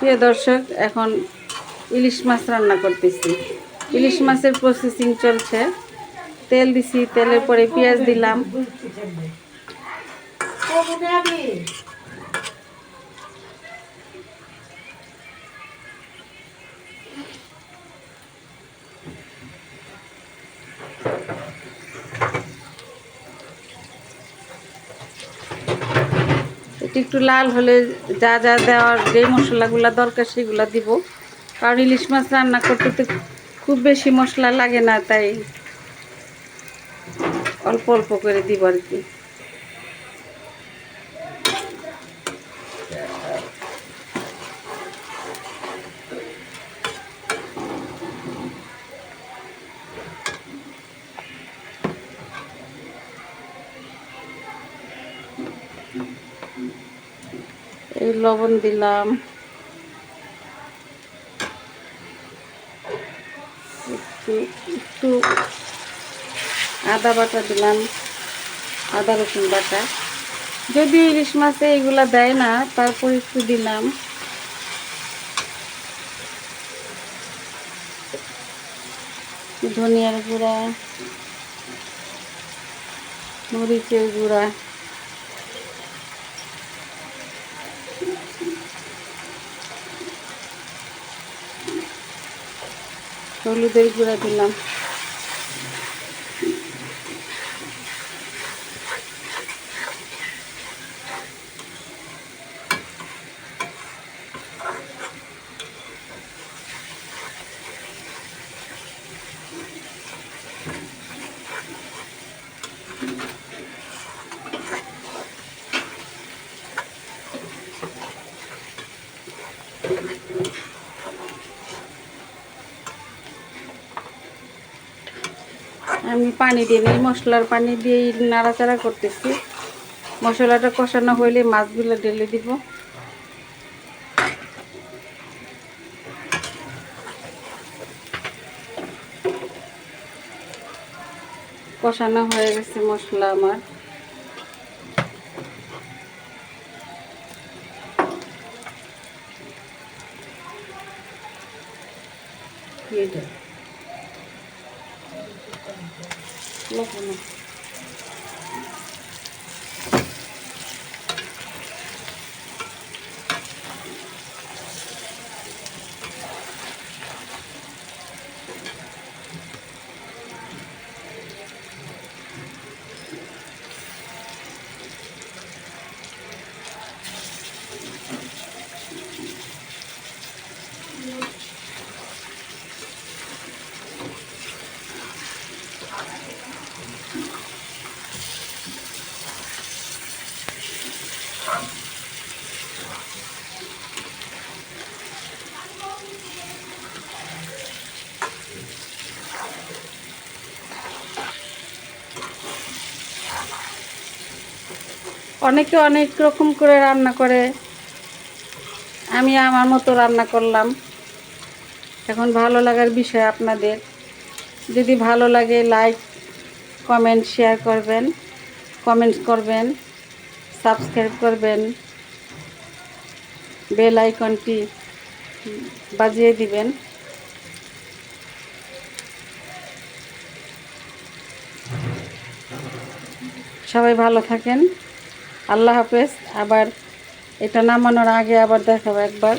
প্রিয় দর্শক, এখন ইলিশ মাছ রান্না করতেছি। ইলিশ মাছের প্রসেসিং চলছে। তেল দিছি, তেলের পরে পেঁয়াজ দিলাম। এটি একটু লাল হলে যা যা দেওয়ার যে মশলাগুলো দরকার সেগুলো দিব। কারণ ইলিশ মাছ রান্না করতে তো খুব বেশি মশলা লাগে না, তাই অল্প অল্প করে দিব আর কি। এই লবণ দিলাম। একটু একটু আদা বাটা দিলাম, আদা রসুন বাটা। যদি ইলিশ মাছে এগুলা দেয় না, তারপর একটু দিলাম। ধনিয়ার গুঁড়া, মরিচের গুঁড়া। হলুদের গুঁড়া দিলাম আমি পানি দিই এই মশলার পানি দিয়ে নাড়াচাড়া করতেছি। মশলাটা কষানো হইলে মাছগুলো ঢেলে দিব। কষানো হয়ে গেছে মশলা আমার। এটা? লবণ অনেকে অনেক রকম করে রান্না করে। আমি আমার মতো রান্না করলাম। এখন ভালো লাগার বিষয় আপনাদের। যদি ভালো লাগে লাইক কমেন্ট শেয়ার করবেন। কমেন্ট করবেন সাবস্ক্রাইব করবেন। বেল আইকনটি বাজিয়ে দিবেন। সবাই ভালো থাকেন। আল্লাহ হাফেজ। আবার এটা নামানোর আগে আবার দেখাবো একবার।